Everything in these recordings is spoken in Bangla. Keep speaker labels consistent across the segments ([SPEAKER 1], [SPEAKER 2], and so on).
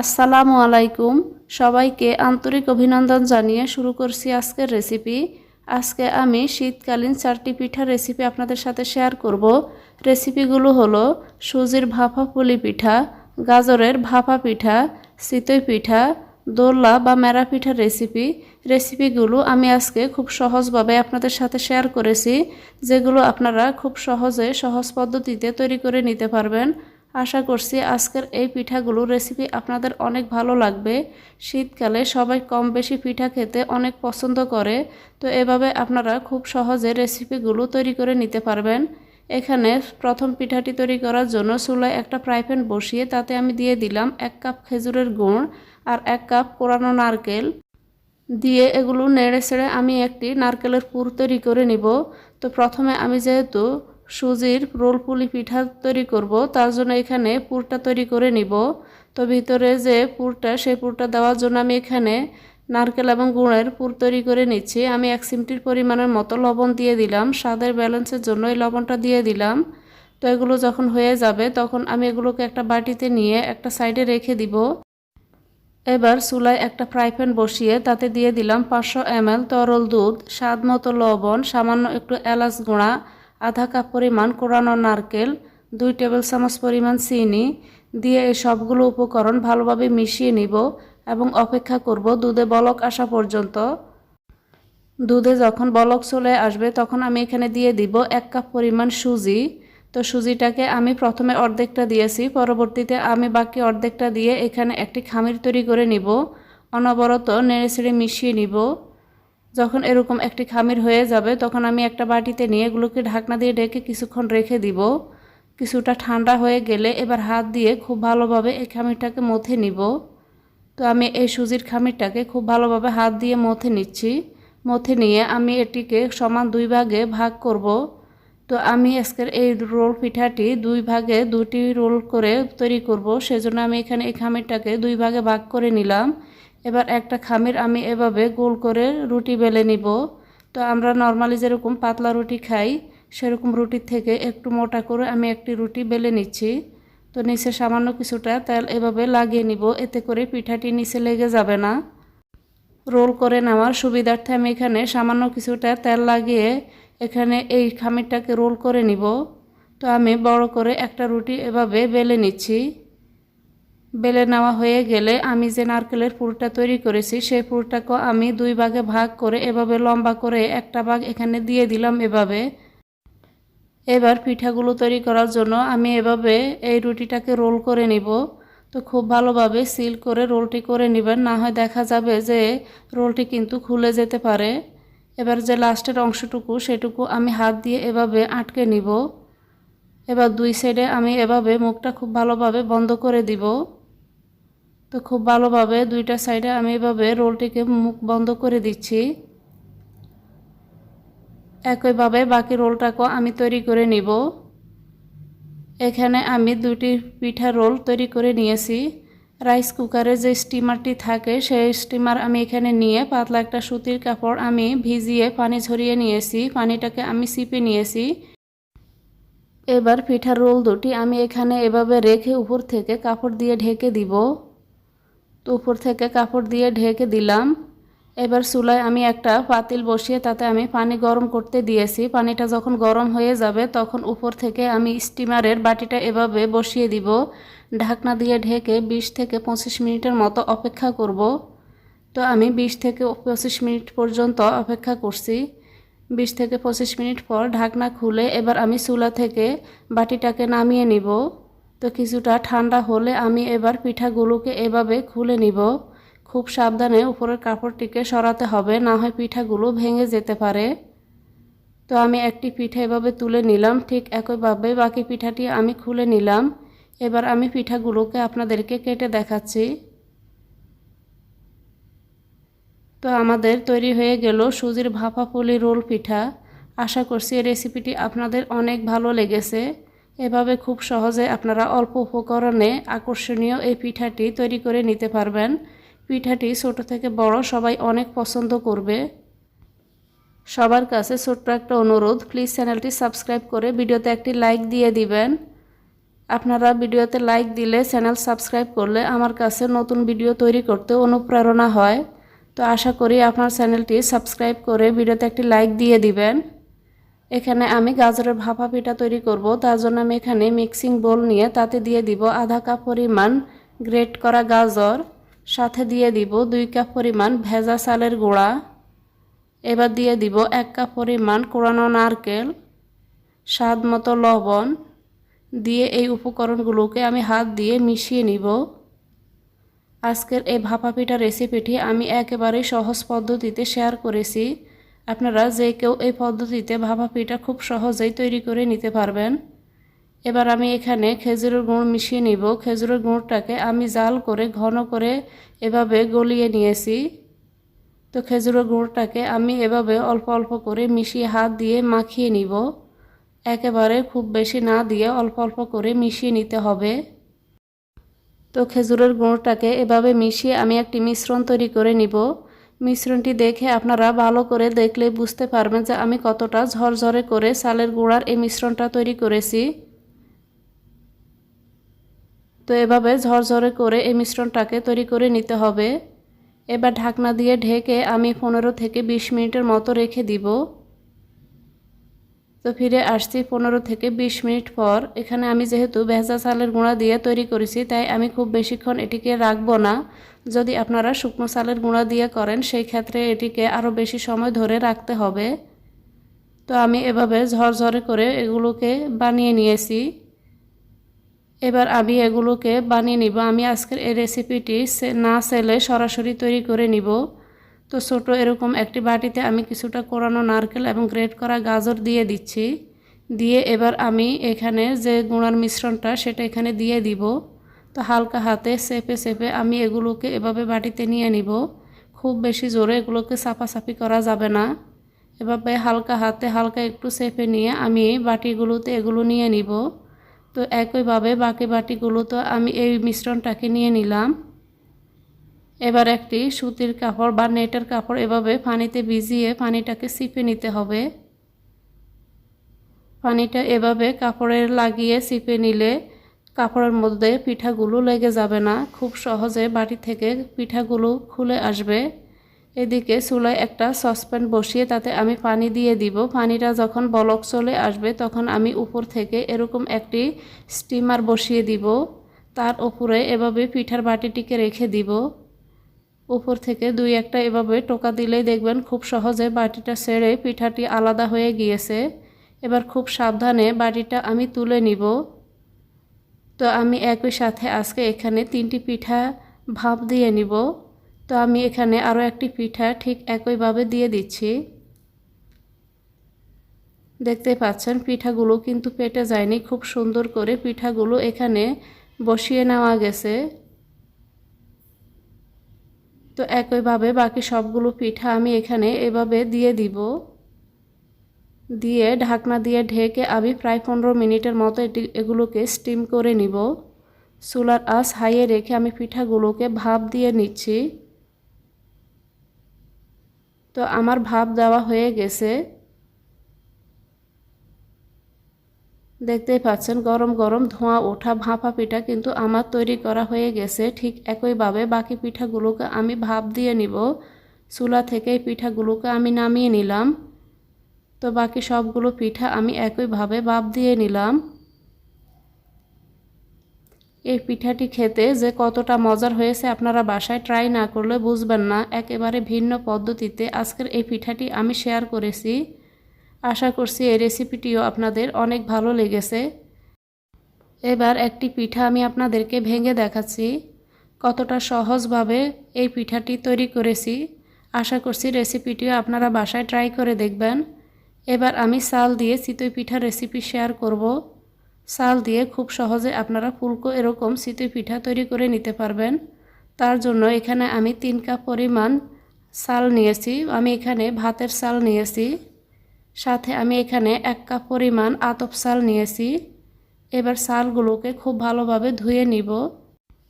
[SPEAKER 1] আসসালামু আলাইকুম। সবাইকে আন্তরিক অভিনন্দন জানিয়ে শুরু করছি আজকের রেসিপি আজকে আমি শীতকালীন চারটি পিঠার রেসিপি আপনাদের সাথে শেয়ার করব। রেসিপিগুলো হলো সুজির ভাপা পুলি পিঠা, গাজরের ভাপা পিঠা চিতই পিঠা দোল্লা বা মেরা পিঠার রেসিপি রেসিপিগুলো আমি আজকে খুব সহজভাবে আপনাদের সাথে শেয়ার করেছি, যেগুলো আপনারা খুব সহজে, সহজ পদ্ধতিতে তৈরি করে নিতে পারবেন। আশা করছি আজকের এই পিঠাগুলো রেসিপি আপনাদের অনেক ভালো লাগবে। শীতকালে সবাই কম বেশি পিঠা খেতে অনেক পছন্দ করে, তো এভাবে আপনারা খুব সহজে রেসিপিগুলো তৈরি করে নিতে পারবেন। এখানে প্রথম পিঠাটি তৈরি করার জন্য চুলায় একটা ফ্রাই প্যান বসিয়ে তাতে আমি দিয়ে দিলাম এক কাপ খেজুরের গুড় আর এক কাপ কোরানো নারকেল। দিয়ে এগুলো নেড়ে ছেড়ে আমি একটি নারকেলের পুর তৈরি করে নিব। তো প্রথমে আমি যেহেতু সুজির রোল পুলি পিঠা তৈরি করব, তার জন্য এখানে পুরটা তৈরি করে নিব। তো ভিতরে যে পুরটা, সেই পুরটা দেওয়ার জন্য আমি এখানে নারকেল এবং গুঁড়ের পুর তৈরি করে নিচ্ছি। আমি এক সিমটির পরিমাণের মতো লবণ দিয়ে দিলাম। স্বাদের ব্যালেন্সের জন্য এই লবণটা দিয়ে দিলাম। তো এগুলো যখন হয়ে যাবে, তখন আমি এগুলোকে একটা বাটিতে নিয়ে একটা সাইডে রেখে দিব। এবার চুলায় একটা ফ্রাই প্যান বসিয়ে তাতে দিয়ে দিলাম পাঁচশো এমএল তরল দুধ, স্বাদ মতো লবণ, সামান্য একটু এলাচ গুঁড়া আধা কাপ পরিমাণ কোরানো নারকেল, দুই টেবিল চামচ পরিমাণ চিনি দিয়ে এই সবগুলো উপকরণ ভালোভাবে মিশিয়ে নিব এবং অপেক্ষা করব দুধে বলক আসা পর্যন্ত। দুধে যখন বলক চলে আসবে তখন আমি এখানে দিয়ে দিব এক কাপ পরিমাণ সুজি। তো সুজিটাকে আমি প্রথমে অর্ধেকটা দিয়েছি, পরবর্তীতে আমি বাকি অর্ধেকটা দিয়ে এখানে একটি খামির তৈরি করে নিব। অনবরত নেড়ে ছেড়ে মিশিয়ে নিব। যখন এরকম একটি খামির হয়ে যাবে, তখন আমি একটা বাটিতে নিয়ে এগুলোকে ঢাকনা দিয়ে ডেকে কিছুক্ষণ রেখে দিব। কিছুটা ঠান্ডা হয়ে গেলে এবার হাত দিয়ে খুব ভালোভাবে এই খামিরটাকে মথে নিব। তো আমি এই সুজির খামিরটাকে খুব ভালোভাবে হাত দিয়ে মথে নিচ্ছি। মথে নিয়ে আমি এটিকে সমান দুই ভাগে ভাগ করব। তো আমি আজকের এই রোল পিঠাটি দুই ভাগে দুটি রোল করে তৈরি করব। সেজন্য আমি এখানে এই খামিরটাকে দুই ভাগে ভাগ করে নিলাম। এবার একটা খামির আমি এভাবে গোল করে রুটি বেলে নিব। তো আমরা নর্মালি যেরকম পাতলা রুটি খাই, সেরকম রুটির থেকে একটু মোটা করে আমি একটি রুটি বেলে নিচ্ছি। তো নিচে সামান্য কিছুটা তেল এভাবে লাগিয়ে নিব, এতে করে পিঠাটি নিচে লেগে যাবে না। রোল করে নেওয়ার সুবিধার্থে আমি এখানে সামান্য কিছুটা তেল লাগিয়ে এখানে এই খামিরটাকে রোল করে নিব। তো আমি বড় করে একটা রুটি এভাবে বেলে নিচ্ছি। বেলে নেওয়া হয়ে গেলে আমি যে নারকেলের পুরটা তৈরি করেছি, সেই পুরটাকেও আমি দুই ভাগে ভাগ করে এভাবে লম্বা করে একটা ভাগ এখানে দিয়ে দিলাম এভাবে। এবার পিঠাগুলো তৈরি করার জন্য আমি এভাবে এই রুটিটাকে রোল করে নিব। তো খুব ভালোভাবে সিল করে রোলটি করে নেবেন, না হয় দেখা যাবে যে রোলটি কিন্তু খুলে যেতে পারে। এবার যে লাস্টের অংশটুকু, সেটুকু আমি হাত দিয়ে এভাবে আটকে নিব। এবার দুই সাইডে আমি এভাবে মুখটা খুব ভালোভাবে বন্ধ করে দিব। তো খুব ভালোভাবে দুইটা সাইডে আমি এভাবে রোলটিকে মুখ বন্ধ করে দিচ্ছি। একইভাবে বাকি রোলটাকেও আমি তৈরি করে নিব। এখানে আমি দুটি পিঠা রোল তৈরি করে নিয়েছি। রাইস কুকারে যে স্টিমারটি থাকে, সেই স্টিমার আমি এখানে নিয়ে পাতলা একটা সুতির কাপড় আমি ভিজিয়ে পানি ঝরিয়ে নিয়েছি। পানিটাকে আমি সিপে নিয়েছি। এবার পিঠার রোল দুটি আমি এখানে এভাবে রেখে উপর থেকে কাপড় দিয়ে ঢেকে দিব। তো উপর থেকে কাপড় দিয়ে ঢেকে দিলাম। এবার চুলায় আমি একটা পাতিল বসিয়ে তাতে আমি পানি গরম করতে দিয়েছি। পানিটা যখন গরম হয়ে যাবে তখন উপর থেকে আমি স্টিমারের বাটিটা এভাবে বসিয়ে দিব। ঢাকনা দিয়ে ঢেকে ২০ থেকে পঁচিশ মিনিটের মতো অপেক্ষা করব। তো আমি ২০ থেকে পঁচিশ মিনিট পর্যন্ত অপেক্ষা করছি। ২০ থেকে পঁচিশ মিনিট পর ঢাকনা খুলে এবার আমি চুলা থেকে বাটিটাকে নামিয়ে নিব। তো কিছুটা ঠান্ডা হলে আমি এবার পিঠাগুলোকে এভাবে খুলে নিব। খুব সাবধানে উপরের কাপড়টিকে সরাতে হবে, না হয় পিঠাগুলো ভেঙে যেতে পারে। তো আমি একটি পিঠা এভাবে তুলে নিলাম, ঠিক একইভাবে বাকি পিঠাটি আমি খুলে নিলাম। এবার আমি পিঠাগুলোকে আপনাদেরকে কেটে দেখাচ্ছি। তো আমাদের তৈরি হয়ে গেল সুজির ভাপা পুলি রোল পিঠা। আশা করছি এই রেসিপিটি আপনাদের অনেক ভালো লেগেছে। এভাবে খুব সহজে আপনারা অল্প উপকরণে আকর্ষণীয় এই পিঠাটি তৈরি করে নিতে পারবেন। পিঠাটি ছোট থেকে বড় সবাই অনেক পছন্দ করবে। সবার কাছে ছোট্ট একটা অনুরোধ প্লিজ চ্যানেলটি সাবস্ক্রাইব করে ভিডিওতে একটি লাইক দিয়ে দিবেন। আপনারা ভিডিওতে লাইক দিলে চ্যানেল সাবস্ক্রাইব করলে আমার কাছে নতুন ভিডিও তৈরি করতে অনুপ্রেরণা হয়। তো আশা করি আপনার চ্যানেলটি সাবস্ক্রাইব করে ভিডিওতে একটি লাইক দিয়ে দিবেন। এখানে আমি গাজরের ভাপা পিঠা তৈরি করব। তার জন্য আমি এখানে মিক্সিং বোল নিয়ে তাতে দিয়ে দিব আধা কাপ পরিমাণ গ্রেট করা গাজর, সাথে দিয়ে দিব দুই কাপ পরিমাণ ভেজা চালের গুঁড়া। এবার দিয়ে দিব এক কাপ পরিমাণ কোরানো নারকেল, স্বাদ মতো লবণ। দিয়ে এই উপকরণগুলোকে আমি হাত দিয়ে মিশিয়ে নিব। আজকের এই ভাপা পিঠা রেসিপিটি আমি একেবারেই সহজ পদ্ধতিতে শেয়ার করেছি। আপনারা যে কেউ এই পদ্ধতিতে ভাপা পিঠা খুব সহজেই তৈরি করে নিতে পারবেন। এবার আমি এখানে খেজুরের গুঁড় মিশিয়ে নিব। খেজুরের গুঁড়টাকে আমি জাল করে, ঘন করে এভাবে গলিয়ে নিয়েছি। তো খেজুরের গুঁড়টাকে আমি এভাবে অল্প অল্প করে মিশিয়ে হাত দিয়ে মাখিয়ে নিব। একেবারে খুব বেশি না দিয়ে অল্প অল্প করে মিশিয়ে নিতে হবে। তো খেজুরের গুঁড়টাকে এভাবে মিশিয়ে আমি একটি মিশ্রণ তৈরি করে নিব। মিশ্রণটি দেখে আপনারা ভালো করে দেখলে বুঝতে পারবেন যে আমি কতটা ঝরঝরে করে চালের গুঁড়ার এই মিশ্রণটা তৈরি করেছি। তো এভাবে ঝরঝরে করে এই মিশ্রণটাকে তৈরি করে নিতে হবে। এবার ঢাকনা দিয়ে ঢেকে আমি পনেরো থেকে বিশ মিনিটের মতো রেখে দিব। তো ফিরে আসছি পনেরো থেকে বিশ মিনিট পর। এখানে আমি যেহেতু ভেজা চালের গুঁড়া দিয়ে তৈরি করেছি, তাই আমি খুব বেশিক্ষণ এটিকে রাখব না। যদি আপনারা শুকনো চালের গুঁড়া দিয়ে করেন, সেই ক্ষেত্রে এটিকে আরও বেশি সময় ধরে রাখতে হবে। তো আমি এভাবে ঝরঝরে করে এগুলোকে বানিয়ে নিয়েছি। এবার আমি এগুলোকে বানিয়ে নিব। আমি আজকের এই রেসিপিটি না সেলে সরাসরি তৈরি করে নিব। তো ছোটো এরকম একটি বাটিতে আমি কিছুটা কোরানো নারকেল এবং গ্রেট করা গাজর দিয়ে দিচ্ছি। দিয়ে এবার আমি এখানে যে গুঁড়ার মিশ্রণটা, সেটা এখানে দিয়ে দিব। তো হালকা হাতে সেপে সেপে আমি এগুলোকে এভাবে বাটিতে নিয়ে নিব। খুব বেশি জোরে এগুলোকে সাফাসাফি করা যাবে না। এভাবে হালকা হাতে হালকা একটু সেপে নিয়ে আমি বাটিগুলোতে এগুলো নিয়ে নিব। তো একইভাবে বাকি বাটিগুলো তো আমি এই মিশ্রণটাকে নিয়ে নিলাম। এবার একটি সুতির কাপড় বা নেটের কাপড় এভাবে পানিতে ভিজিয়ে পানিটাকে সিপে নিতে হবে। পানিটা এভাবে কাপড়ের লাগিয়ে সিপে নিলে কাপড়ের মধ্যে পিঠাগুলো লেগে যাবে না। খুব সহজে বাটি থেকে পিঠাগুলো খুলে আসবে। এদিকে চুলায় একটা সসপ্যান বসিয়ে তাতে আমি পানি দিয়ে দিব। পানিটা যখন বলক চলে আসবে, তখন আমি উপর থেকে এরকম একটি স্টিমার বসিয়ে দিব। তার উপরে এভাবে পিঠার বাটিটিকে রেখে দিব। উপর থেকে দুই একটা এভাবে টোকা দিলেই দেখবেন খুব সহজে বাটিটা ছেড়ে পিঠাটি আলাদা হয়ে গিয়েছে। এবার খুব সাবধানে বাটিটা আমি তুলে নিব। তো আমি একই সাথে আজকে এখানে তিনটি পিঠা ভাপ দিয়ে নিব। তো আমি এখানে আরও একটি পিঠা ঠিক একইভাবে দিয়ে দিচ্ছি। দেখতে পাচ্ছেন, পিঠাগুলো কিন্তু পেটে যায়নি, খুব সুন্দর করে পিঠাগুলো এখানে বসিয়ে নেওয়া গেছে। তো একইভাবে বাকি সবগুলো পিঠা আমি এখানে এভাবে দিয়ে দিব। দিয়ে, ঢাকনা দিয়ে ঢেকে আমি প্রায় পনেরো মিনিটের মতো এটি, এগুলোকে স্টিম করে নিব। চুলার আস হাইয়ে রেখে আমি পিঠাগুলোকে ভাপ দিয়ে নিচ্ছি। তো আমার ভাপ দেওয়া হয়ে গেছে। দেখতেই পাচ্ছেন, গরম গরম ধোঁয়া ওঠা ভাপা পিঠা কিন্তু আমার তৈরি করা হয়ে গেছে। ঠিক একইভাবে বাকি পিঠাগুলোকে আমি ভাপ দিয়ে নিব। চুলা থেকে পিঠাগুলোকে আমি নামিয়ে নিলাম। তো বাকি সবগুলো পিঠা আমি একইভাবে বাপ দিয়ে নিলাম। এই পিঠাটি খেতে যে কতটা মজার হয়েছে আপনারা বাসায় ট্রাই না করলে বুঝবেন না। একেবারে ভিন্ন পদ্ধতিতে আজকের এই পিঠাটি আমি শেয়ার করেছি। আশা করছি এই রেসিপিটিও আপনাদের অনেক ভালো লেগেছে। এবার একটি পিঠা আমি আপনাদেরকে ভেঙে দেখাচ্ছি। কতটা সহজভাবে এই পিঠাটি তৈরি করেছি। আশা করছি রেসিপিটিও আপনারা বাসায় ট্রাই করে দেখবেন। এবার আমি চাল দিয়ে চিতই পিঠা রেসিপি শেয়ার করব। চাল দিয়ে খুব সহজে আপনারা ফুলকো এরকম চিতই পিঠা তৈরি করে নিতে পারবেন। তার জন্য এখানে আমি তিন কাপ পরিমাণ চাল নিয়েছি। আমি এখানে ভাতের চাল নিয়েছি। সাথে আমি এখানে এক কাপ পরিমাণ আতপ চাল নিয়েছি। এবার চালগুলোকে খুব ভালোভাবে ধুয়ে নিব।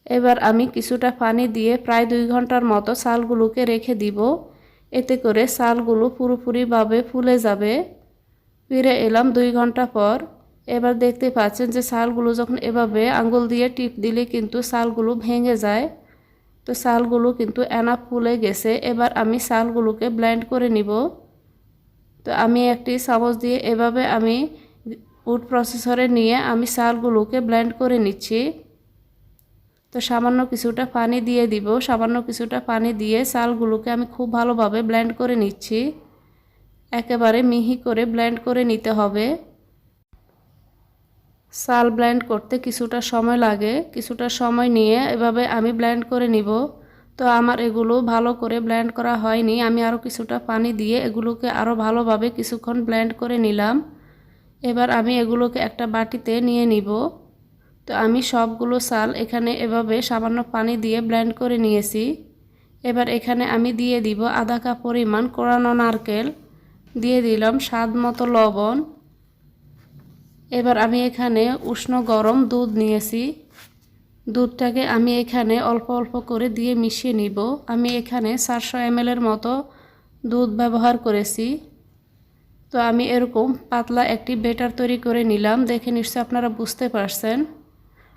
[SPEAKER 1] এবার আমি কিছুটা পানি দিয়ে প্রায় দুই ঘণ্টার মতো চালগুলোকে রেখে দিব। এতে করে চালগুলো পুরোপুরিভাবে ফুলে যাবে। ফিরে এলাম দুই ঘণ্টা পর। এবার দেখতে পাচ্ছেন যে চালগুলো যখন এভাবে আঙ্গুল দিয়ে টিপ দিলে কিন্তু চালগুলো ভেঙে যায়। তো চালগুলো কিন্তু এনাফ ফুলে গেছে। এবার আমি চালগুলোকে ব্লেন্ড করে নিব। তো আমি একটি চামচ দিয়ে এভাবে আমি উড প্রসেসরে নিয়ে আমি চালগুলোকে ব্লেন্ড করে নিচ্ছি। তো সামান্য কিছুটা পানি দিয়ে দিব। সামান্য কিছুটা পানি দিয়ে চালগুলোকে আমি খুব ভালোভাবে ব্লেন্ড করে নিচ্ছি। একেবারে মিহি করে ব্লেন্ড করে নিতে হবে। চাল ব্লেন্ড করতে কিছুটা সময় লাগে। কিছুটা সময় নিয়ে এভাবে আমি ব্লেন্ড করে নিব। তো আমার এগুলো ভালো করে ব্লেন্ড করা হয়নি। আমি আরও কিছুটা পানি দিয়ে এগুলোকে আরও ভালোভাবে কিছুক্ষণ ব্লেন্ড করে নিলাম। এবার আমি এগুলোকে একটা বাটিতে নিয়ে নিব। তো আমি সবগুলো চাল এখানে এভাবে সামান্য পানি দিয়ে ব্লেন্ড করে নিয়েছি। এবার এখানে আমি দিয়ে দিব আধা কাপ পরিমাণ কোরানো নারকেল। দিয়ে দিলাম স্বাদ মতো লবণ। এবার আমি এখানে উষ্ণ গরম দুধ নিয়েছি। দুধটাকে আমি এখানে অল্প অল্প করে দিয়ে মিশিয়ে নিব। আমি এখানে চারশো এর মতো দুধ ব্যবহার করেছি। তো আমি এরকম পাতলা একটি বেটার তৈরি করে নিলাম। দেখে নিশ্চয় আপনারা বুঝতে পারছেন।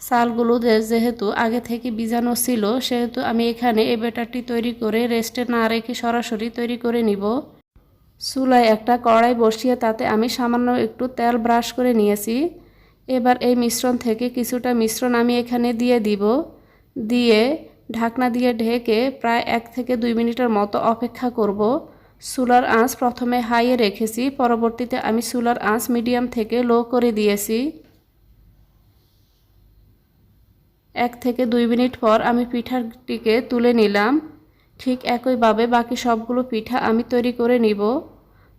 [SPEAKER 1] চালগুলো যেহেতু আগে থেকে বীজাণু ছিল, সেহেতু আমি এখানে এই বেটারটি তৈরি করে রেস্টে না রেখে সরাসরি তৈরি করে নিব। চুলায় একটা কড়াই বসিয়ে তাতে আমি সামান্য একটু তেল ব্রাশ করে নিয়েছি। এবার এই মিশ্রণ থেকে কিছুটা মিশ্রণ আমি এখানে দিয়ে দিব। দিয়ে ঢাকনা দিয়ে ঢেকে প্রায় এক থেকে দুই মিনিটের মতো অপেক্ষা করব। চুলার আঁচ প্রথমে হাইয়ে রেখেছি, পরবর্তীতে আমি চুলার আঁচ মিডিয়াম থেকে লো করে দিয়েছি। এক থেকে দুই মিনিট পর আমি পিঠাটিকে তুলে নিলাম। ঠিক একইভাবে বাকি সবগুলো পিঠা আমি তৈরি করে নিব।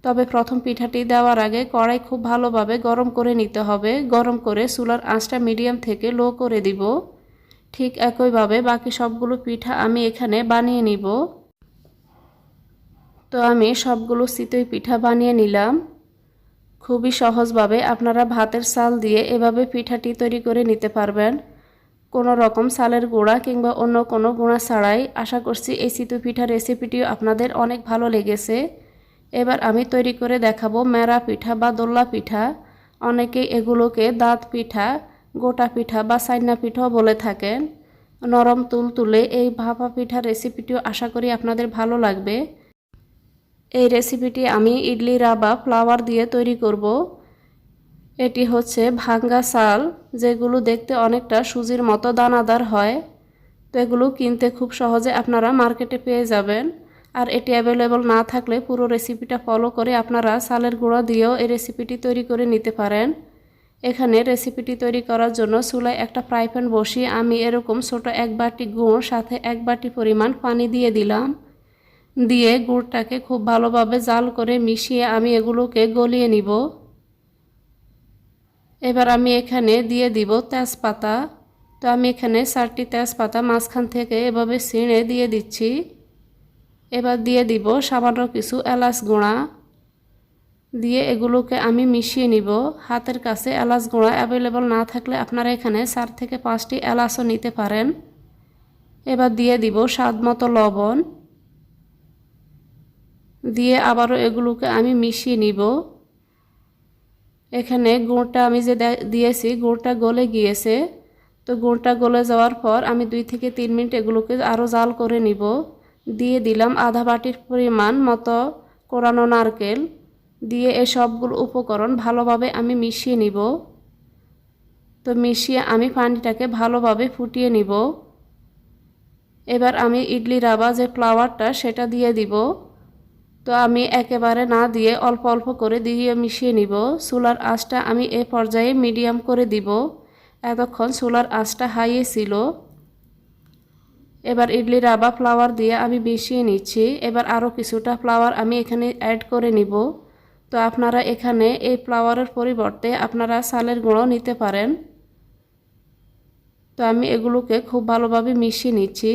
[SPEAKER 1] তবে প্রথম পিঠাটি দেওয়ার আগে কড়াই খুব ভালোভাবে গরম করে নিতে হবে। গরম করে চুলার আঁচটা মিডিয়াম থেকে লো করে দিব। ঠিক একইভাবে বাকি সবগুলো পিঠা আমি এখানে বানিয়ে নিব। তো আমি সবগুলো চিতই পিঠা বানিয়ে নিলাম। খুবই সহজভাবে আপনারা ভাতের চাল দিয়ে এভাবে পিঠাটি তৈরি করে নিতে পারবেন। কোনো রকম সালের গুঁড়া কিংবা অন্য কোনো গুঁড়া ছাড়াই আশা করছি এই চিতু পিঠা রেসিপিটিও আপনাদের অনেক ভালো লেগেছে। এবার আমি তৈরি করে দেখাবো মেরা পিঠা বা দোল্লা পিঠা। অনেকে এগুলোকে দাঁত পিঠা, গোটা পিঠা বা সাইনা পিঠাও বলে থাকেন। নরম তুল তুলে এই ভাপা পিঠা রেসিপিটিও আশা করি আপনাদের ভালো লাগবে। এই রেসিপিটি আমি ইডলি, রাবা, ফ্লাওয়ার দিয়ে তৈরি করব। এটি হচ্ছে ভাঙ্গা চাল, যেগুলো দেখতে অনেকটা সুজির মতো দানাদার হয়। তো এগুলো কিনতে খুব সহজে আপনারা মার্কেটে পেয়ে যাবেন। আর এটি অ্যাভেলেবল না থাকলে পুরো রেসিপিটা ফলো করে আপনারা চালের গুঁড়া দিয়েও এই রেসিপিটি তৈরি করে নিতে পারেন। এখানে রেসিপিটি তৈরি করার জন্য চুলায় একটা ফ্রাই প্যান বসিয়ে আমি এরকম ছোট এক বাটি গুড়, সাথে এক বাটি পরিমাণ পানি দিয়ে দিলাম। দিয়ে গুড়টাকে খুব ভালোভাবে জাল করে মিশিয়ে আমি এগুলোকে গলিয়ে নিব। এবার আমি এখানে দিয়ে দিব তেজপাতা। তো আমি এখানে চারটি তেজপাতা মাঝখান থেকে এভাবে ছিঁড়ে দিয়ে দিচ্ছি। এবার দিয়ে দিব সামান্য কিছু এলাচ গুঁড়া। দিয়ে এগুলোকে আমি মিশিয়ে নিব। হাতের কাছে এলাচ গুঁড়া অ্যাভেলেবল না থাকলে আপনারা এখানে চার থেকে পাঁচটি এলাচও নিতে পারেন। এবার দিয়ে দিব স্বাদ মতো লবণ। দিয়ে আবারও এগুলোকে আমি মিশিয়ে নিব। এখানে গুড়টা আমি যে দিয়েছি, গুড়টা গলে গিয়েছে। তো গুড়টা গলে যাওয়ার পর আমি দুই থেকে তিন মিনিট এগুলোকে আরও জাল করে নিব। দিয়ে দিলাম আধা বাটির পরিমাণ মতো কোরানো নারকেল। দিয়ে এই সবগুলো উপকরণ ভালোভাবে আমি মিশিয়ে নিব। তো মিশিয়ে আমি পানিটাকে ভালোভাবে ফুটিয়ে নিব। এবার আমি ইডলি রাবা যে ফ্লাওয়ারটা সেটা দিয়ে দিব। তো আমি একেবারে না দিয়ে অল্প অল্প করে দিয়ে মিশিয়ে নিব। চুলার আঁচটা আমি এ পর্যায়ে মিডিয়াম করে দিব। এতক্ষণ চুলার আঁচটা হাইয়ে ছিল। এবার ইডলি রাবা ফ্লাওয়ার দিয়ে আমি মিশিয়ে নিচ্ছি। এবার আরও কিছুটা ফ্লাওয়ার আমি এখানে অ্যাড করে নিব। তো আপনারা এখানে এই ফ্লাওয়ারের পরিবর্তে আপনারা সালের গুঁড়ো নিতে পারেন। তো আমি এগুলোকে খুব ভালোভাবে মিশিয়ে নিচ্ছি।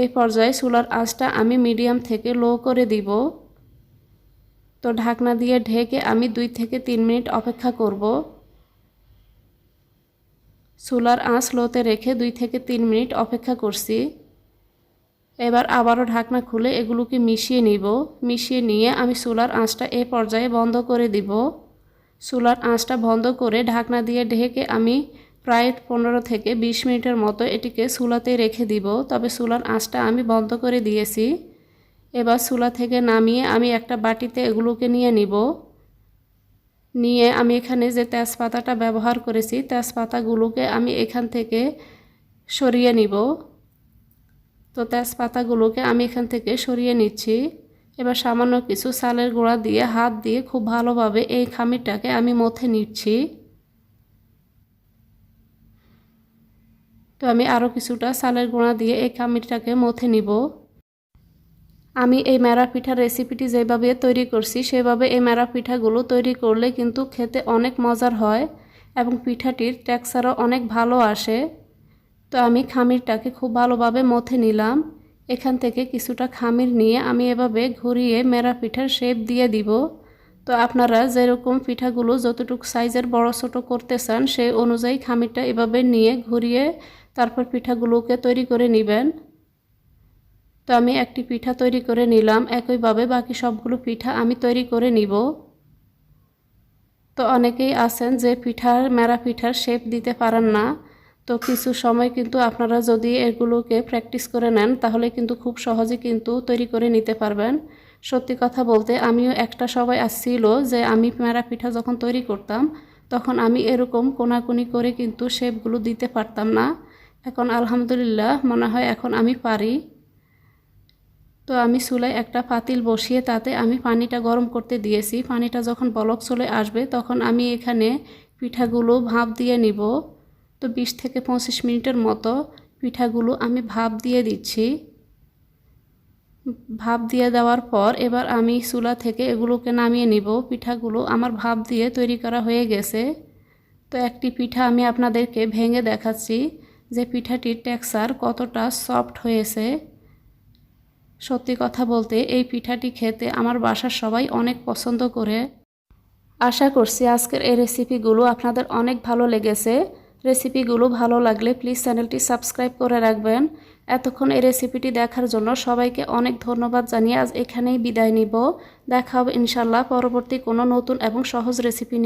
[SPEAKER 1] এই পর্যায়ে চুলার আঁচটা আমি মিডিয়াম থেকে লো করে দিব। তো ঢাকনা দিয়ে ঢেকে আমি দুই থেকে তিন মিনিট অপেক্ষা করব। চুলার আঁচ লোতে রেখে দুই থেকে তিন মিনিট অপেক্ষা করছি। এবার আবারও ঢাকনা খুলে এগুলোকে মিশিয়ে নিব। মিশিয়ে নিয়ে আমি চুলার আঁচটা এ পর্যায়ে বন্ধ করে দিব। চুলার আঁচটা বন্ধ করে ঢাকনা দিয়ে ঢেকে আমি প্রায় পনেরো থেকে বিশ মিনিটের মতো এটিকে চুলাতে রেখে দিব। তবে চুলার আঁচটা আমি বন্ধ করে দিয়েছি। এবার চুলা থেকে নামিয়ে আমি একটা বাটিতে এগুলোকে নিয়ে নিব। নিয়ে আমি এখানে যে তেজপাতাটা ব্যবহার করেছি, তেজপাতাগুলোকে আমি এখান থেকে সরিয়ে নিব। তো তেজপাতাগুলোকে আমি এখান থেকে সরিয়ে নিচ্ছি। এবার সামান্য কিছু চালের গুঁড়া দিয়ে, হাত দিয়ে খুব ভালোভাবে এই খামিরটাকে আমি মথে নিচ্ছি। তো আমি আরও কিছুটা চালের গুঁড়া দিয়ে এই খামিরটাকে মথে নিব। আমি এই ম্যারা পিঠার রেসিপিটি যেভাবে তৈরি করছি, সেভাবে এই ম্যারা পিঠাগুলো তৈরি করলে কিন্তু খেতে অনেক মজার হয় এবং পিঠাটির টেক্সচারও অনেক ভালো আসে। তো আমি খামিরটাকে খুব ভালোভাবে মথে নিলাম। এখান থেকে কিছুটা খামির নিয়ে আমি এভাবে ঘুরিয়ে মেরা পিঠার শেপ দিয়ে দিব। তো আপনারা যেরকম পিঠাগুলো যতটুকু সাইজের বড় ছোট করতে চান, সেই অনুযায়ী খামিরটা এভাবে নিয়ে ঘুরিয়ে তারপর পিঠাগুলোকে তৈরি করে নেবেন। তো আমি একটি পিঠা তৈরি করে নিলাম। একইভাবে বাকি সবগুলো পিঠা আমি তৈরি করে নিব। তো অনেকেই আছেন যে পিঠার, মেরা পিঠার শেপ দিতে পারেন না। তো কিছু সময় কিন্তু আপনারা যদি এগুলোকে প্র্যাকটিস করে নেন, তাহলে কিন্তু খুব সহজে কিন্তু তৈরি করে নিতে পারবেন। সত্যি কথা বলতে আমিও একটা সময় আসছিল যে আমি মেরা পিঠা যখন তৈরি করতাম, তখন আমি এরকম কোনাকুনি করে কিন্তু শেপগুলো দিতে পারতাম না। এখন আলহামদুলিল্লাহ মনে হয় এখন আমি পারি। তো আমি চুলায় একটা পাতিল বসিয়ে তাতে আমি পানিটা গরম করতে দিয়েছি। পানিটা যখন বলক চলে আসবে তখন আমি এখানে পিঠাগুলো ভাপ দিয়ে নিব। তো বিশ থেকে পঁচিশ মিনিটের মতো পিঠাগুলো আমি ভাপ দিয়ে দিচ্ছি। ভাপ দিয়ে দেওয়ার পর এবার আমি চুলা থেকে এগুলোকে নামিয়ে নিব। পিঠাগুলো আমার ভাপ দিয়ে তৈরি করা হয়ে গেছে। তো একটি পিঠা আমি আপনাদেরকে ভেঙে দেখাচ্ছি। যে পিঠাটির টেক্সচার কতটা সফট হয়েছে। সত্যি কথা বলতে এই পিঠাটি খেতে আমার বাসার সবাই অনেক পছন্দ করে। আশা করছি আজকের এই রেসিপিগুলো আপনাদের অনেক ভালো লেগেছে। রেসিপিগুলো ভালো লাগলে প্লিজ চ্যানেলটি সাবস্ক্রাইব করে রাখবেন। এতক্ষণ এই রেসিপিটি দেখার জন্য সবাইকে অনেক ধন্যবাদ জানিয়ে আজ এখানেই বিদায় নিব। দেখা হবে ইনশাল্লাহ পরবর্তী কোনো নতুন এবং সহজ রেসিপি নিয়ে।